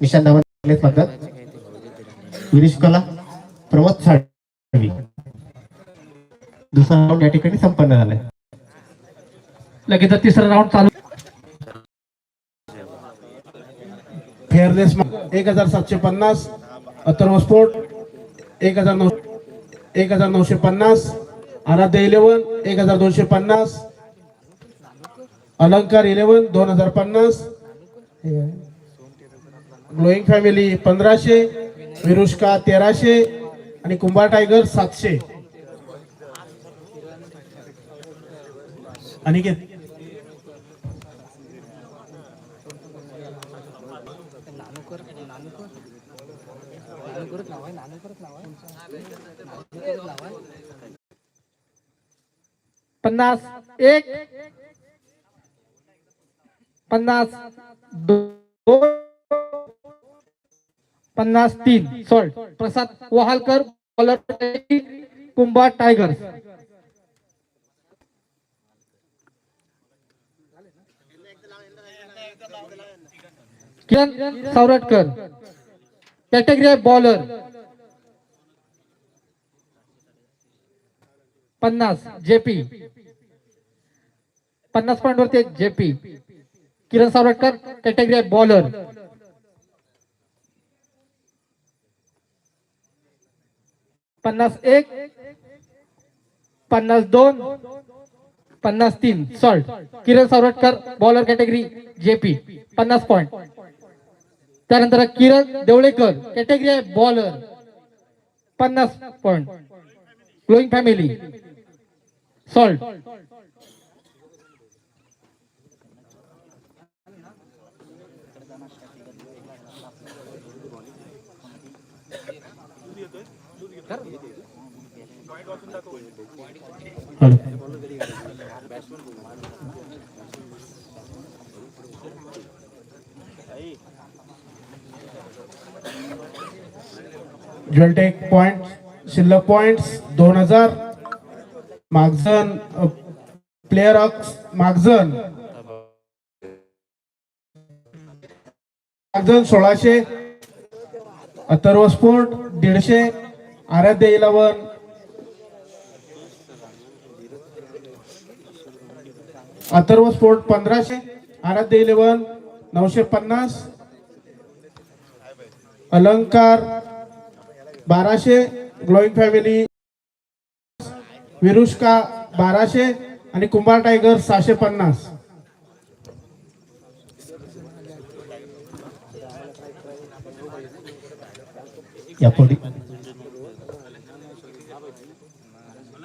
निशांत धावत विनिश कला प्रमोद साळवी. दुसरा राऊंड या ठिकाणी संपन्न झालाय. लगेच तिसरा राऊंड चालू. फेअरनेस एक हजार सातशे पन्नास अथर्व स्पोर्ट एक हजार नऊ एक हजार नऊशे पन्नास आराध्य इलेवन एक हजार दोनशे पन्नास अलंकार इलेवन दोन हजार पन्नास. ग्लोईंग फॅमिली पंधराशे विरुष्का तेराशे आणि कुंभा टायगर सातशे. अनिकेत. पन्नास एक. पन्नास दोन. पन्नास तीन sold Prasad Vahalkar bowler Kumbha tiger. Kiran Savaratkar. Category bowler. पन्नास जेपी. पन्नास पॉईंट वरती JP. Kiran Savaratkar category bowler. पन्नास एक पन्नास दोन पन्नास तीन. Sold Kiran Savaratkar bowler category JP पन्नास पॉईंट त्यानंतर किरण देवळेकर कॅटेगरी आहे बॉलर पन्नास point glowing family sold Jeweltech point शिल्लक पॉइंट दोन हजार. मागजन प्लेयर ऑक्स मागजन. मागजन सोळाशे. अथर्व स्पोर्ट दीडशे. आराध्य इलेवन. अथर्व स्पोर्ट पंधराशे आराध्य इलेवन नऊशे पन्नास अलंकार बाराशे ग्लोईंग फॅमिली विरुष्का बाराशे आणि कुंभार टायगर सहाशे पन्नास. यापुढे काय ते तर बघूया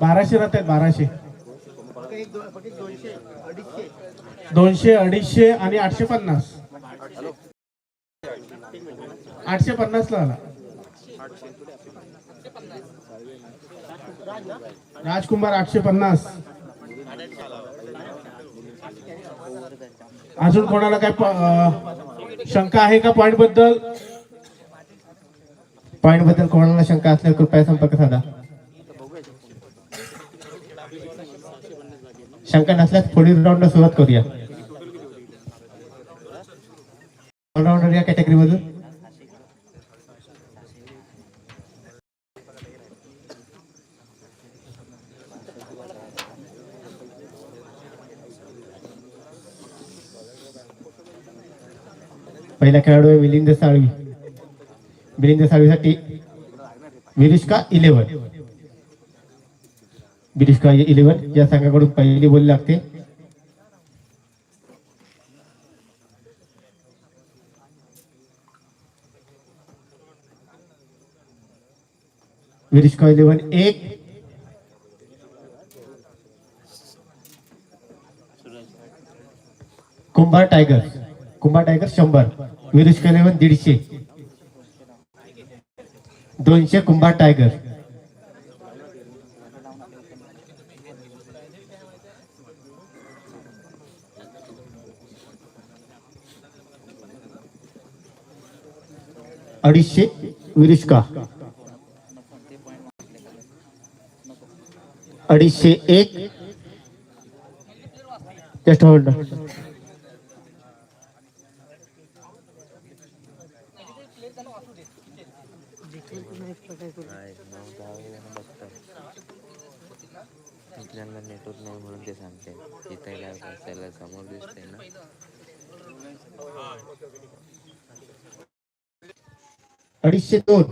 बाराशे राहत आहेत बाराशे. दोनशे अडीचशे आणि आठशे पन्नास. आठशे पन्नास ला आला. राजकुमार आठशे पन्नास. अजून कोणाला काय प- शंका आहे का पॉइंटबद्दल? पॉईंटबद्दल कोणाला शंका असल्यास कृपया संपर्क साधा. शंका नसल्यास पुढील राऊंड सुरुवात करूया. ऑलराऊंडर या कॅटेगरी मधून. पहिला खेळाडू आहे मिलिंद साळवी. मिलिंद सावीसाठी विरिष्का इलेव्हन. विरिष्का इलेव्हन या संघाकडून पहिली बोली लागते. विरिष्का इलेव्हन एक. कुंभार टायगर कुंभार टायगर शंभर. विरिष्का इलेव्हन दीडशे. दोनशे कुंभा टायगर अडीचशे विरुष्का अडीचशे एक जस्ट होल्ड आपल्याला नेटवर्क नाही म्हणून ते सांगते. इथे लाईव्ह असायला समोर दिसते ना. अडीचशे दोन.